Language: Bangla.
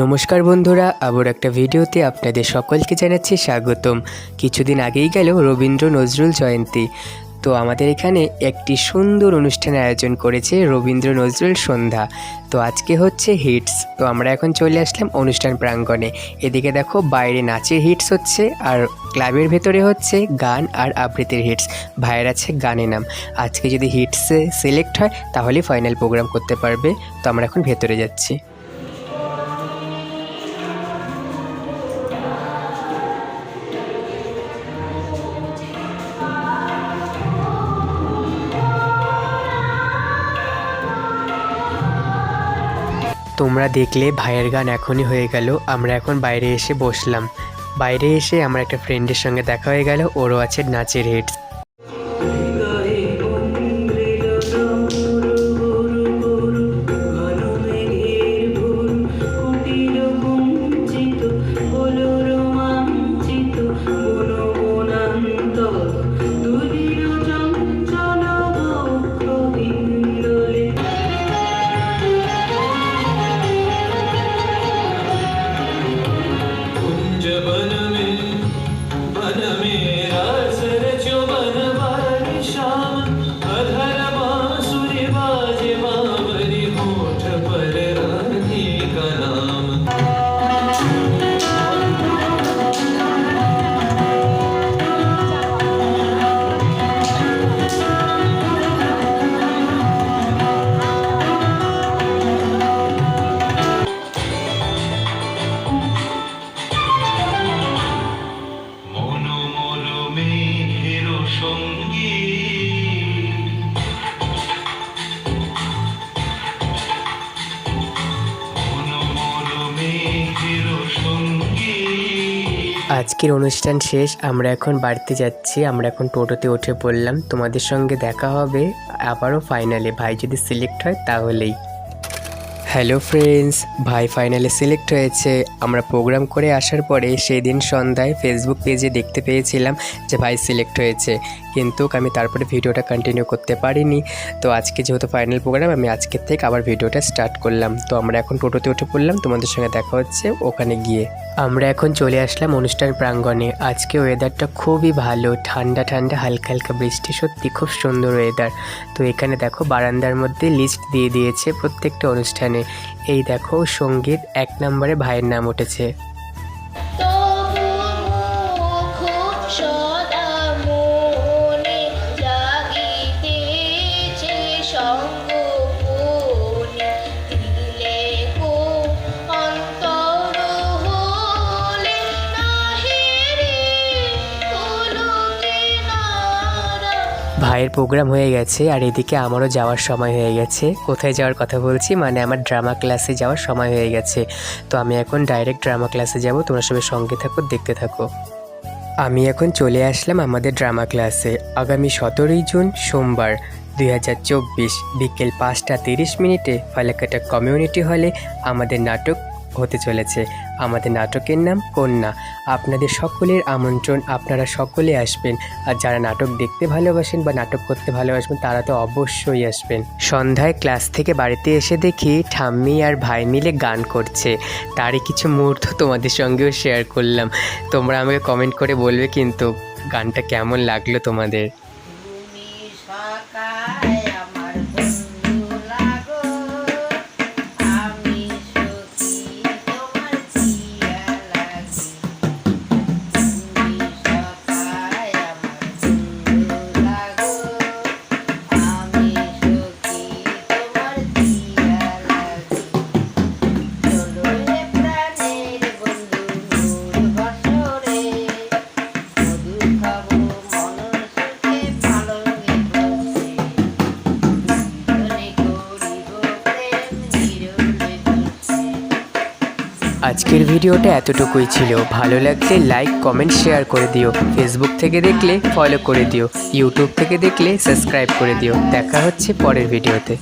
নমস্কার বন্ধুরা, আবার একটা ভিডিওতে আপনাদের সকলকে জানাচ্ছি স্বাগতম। কিছুদিন আগেই গেল রবীন্দ্র নজরুল জয়ন্তী। তো আমাদের এখানে একটি সুন্দর অনুষ্ঠানের আয়োজন করেছে রবীন্দ্র নজরুল সন্ধ্যা। তো আজকে হচ্ছে হিটস। তো আমরা এখন চলে আসলাম অনুষ্ঠান প্রাঙ্গণে। এদিকে দেখো বাইরে নাচের হিটস হচ্ছে আর ক্লাবের ভেতরে হচ্ছে গান আর আবৃত্তির হিটস। ভাইয়ের আছে গানে নাম। আজকে যদি হিটসে সিলেক্ট হয় তাহলে ফাইনাল প্রোগ্রাম করতে পারবে। তো আমরা এখন ভেতরে যাচ্ছি। তোমরা দেখলে ভাইয়ের গান এখনই হয়ে গেল। আমরা এখন বাইরে এসে বসলাম। বাইরে এসে আমার একটা ফ্রেন্ডের সঙ্গে দেখা হয়ে গেল। ওরও আছে নাচের হিটস আজকের অনুষ্ঠান শেষ, আমরা এখন বাড়িতে যাচ্ছি, আমরা এখন টোটোতে উঠে পড়লাম। তোমাদের সঙ্গে দেখা হবে আবারও ফাইনালে ভাই যদি সিলেক্ট হয়, তাহলেই। হ্যালো ফ্রেন্ডস ভাই ফাইনালে সিলেক্ট হয়েছে। আমরা প্রোগ্রাম করে আসার পরে সেই দিন সন্ধ্যায় ফেসবুক পেজে দেখতে পেয়েছিলাম যে ভাই সিলেক্ট হয়েছে। কিন্তু আমি তারপরে ভিডিওটা কন্টিনিউ করতে পারিনি। তো আজকে যেহেতু ফাইনাল প্রোগ্রাম আমি আজকের থেকে আবার ভিডিওটা স্টার্ট করলাম। তো আমরা এখন টোটোতে উঠে পড়লাম। তোমাদের সঙ্গে দেখা হচ্ছে ওখানে গিয়ে। আমরা এখন চলে আসলাম অনুষ্ঠান প্রাঙ্গণে। আজকে ওয়েদারটা খুবই ভালো। ঠান্ডা ঠান্ডা, হালকা হালকা বৃষ্টি। সত্যি খুব সুন্দর ওয়েদার তো এখানে দেখো বারান্দার মধ্যে লিস্ট দিয়ে দিয়েছে প্রত্যেকটা অনুষ্ঠানে। এই দেখো সংগীত এক নম্বরে ভাইয়ের নাম উঠেছে। ভাইয়ের প্রোগ্রাম হয়ে গেছে আর এদিকে আমারও যাওয়ার সময় হয়ে গেছে। কোথায় যাওয়ার কথা বলছি? মানে আমার ড্রামা ক্লাসে যাওয়ার সময় হয়ে গেছে। তো আমি এখন ডাইরেক্ট ড্রামা ক্লাসে যাব। তোমরা সবাই সঙ্গে থাকো, দেখতে থাকো। আমি এখন চলে আসলাম আমাদের ড্রামা ক্লাসে আগামী সতেরোই জুন, সোমবার, দুই হাজার চব্বিশ বিকেল পাঁচটা তিরিশ মিনিটে ফালাকাটা কমিউনিটি হলে আমাদের নাটক হতে চলেছে। আমাদের নাটকের নাম কন্যা। আপনাদের সকলের আমন্ত্রণ আপনারা সকলে আসবেন। আর যারা নাটক দেখতে ভালোবাসেন বা নাটক করতে ভালোবাসবেন, তারা তো অবশ্যই আসবেন। সন্ধ্যায় ক্লাস থেকে বাড়িতে এসে দেখি ঠাম্মি আর ভাই মিলে গান করছে। তারই কিছু মুহূর্ত তোমাদের সঙ্গেও শেয়ার করলাম। তোমরা আমাকে কমেন্ট করে বলবে কিন্তু গানটা কেমন লাগল তোমাদের? আজকের ভিডিওটা এতটুকুই ছিল। ভালো লাগলে লাইক কমেন্ট শেয়ার করে দিও। ফেসবুক থেকে দেখলে ফলো করে দিও। ইউটিউব থেকে দেখলে সাবস্ক্রাইব করে দিও। দেখা হচ্ছে পরের ভিডিওতে।